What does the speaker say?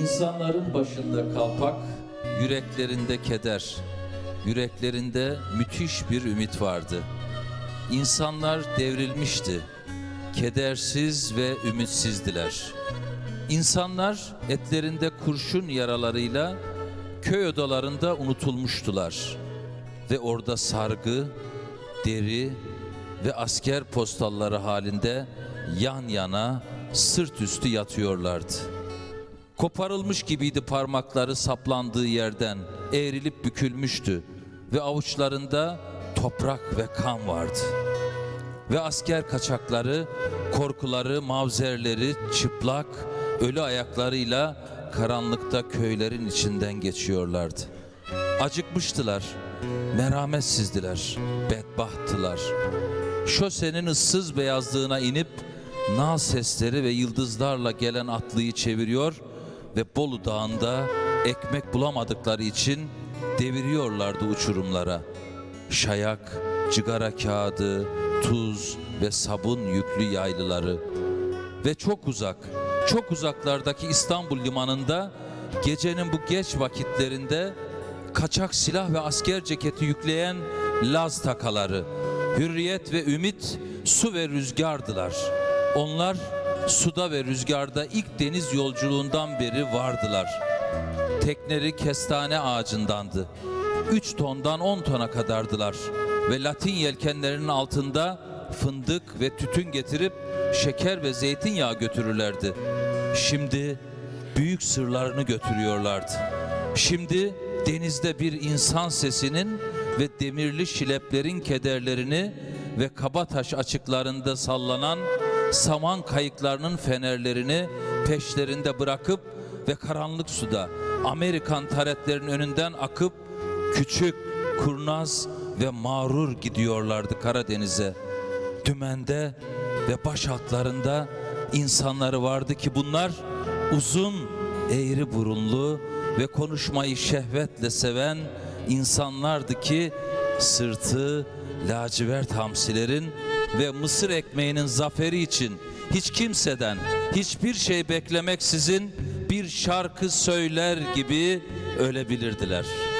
İnsanların başında kalpak, yüreklerinde keder, yüreklerinde müthiş bir ümit vardı. İnsanlar devrilmişti, kedersiz ve ümitsizdiler. İnsanlar etlerinde kurşun yaralarıyla köy odalarında unutulmuştular. Ve orada sargı, deri ve asker postalları halinde yan yana sırt üstü yatıyorlardı. Koparılmış gibiydi parmakları saplandığı yerden, eğrilip bükülmüştü ve avuçlarında toprak ve kan vardı. Ve asker kaçakları, korkuları, mavzerleri çıplak, ölü ayaklarıyla karanlıkta köylerin içinden geçiyorlardı. Acıkmıştılar, merhametsizdiler, bedbahttılar. Şosenin ıssız beyazlığına inip nal sesleri ve yıldızlarla gelen atlıyı çeviriyor ve Bolu Dağı'nda ekmek bulamadıkları için deviriyorlardı uçurumlara. Şayak, cigara kağıdı, tuz ve sabun yüklü yaylıları ve çok uzak, çok uzaklardaki İstanbul limanında gecenin bu geç vakitlerinde kaçak silah ve asker ceketi yükleyen Laz takaları, hürriyet ve ümit su ve rüzgardılar. Onlar suda ve rüzgarda ilk deniz yolculuğundan beri vardılar. Tekneleri kestane ağacındandı. 3 tondan 10 tona kadardılar ve Latin yelkenlerinin altında fındık ve tütün getirip şeker ve zeytinyağı götürürlerdi. Şimdi büyük sırlarını götürüyorlardı. Şimdi denizde bir insan sesinin ve demirli şileplerin kederlerini ve Kabataş açıklarında sallanan saman kayıklarının fenerlerini peşlerinde bırakıp ve karanlık suda Amerikan taretlerin önünden akıp küçük, kurnaz ve mağrur gidiyorlardı Karadeniz'e. Dümende ve baş altlarında insanları vardı ki bunlar uzun, eğri burunlu ve konuşmayı şehvetle seven insanlardı ki sırtı lacivert hamsilerin ve mısır ekmeğinin zaferi için hiç kimseden hiçbir şey beklemeksizin bir şarkı söyler gibi ölebilirdiler.''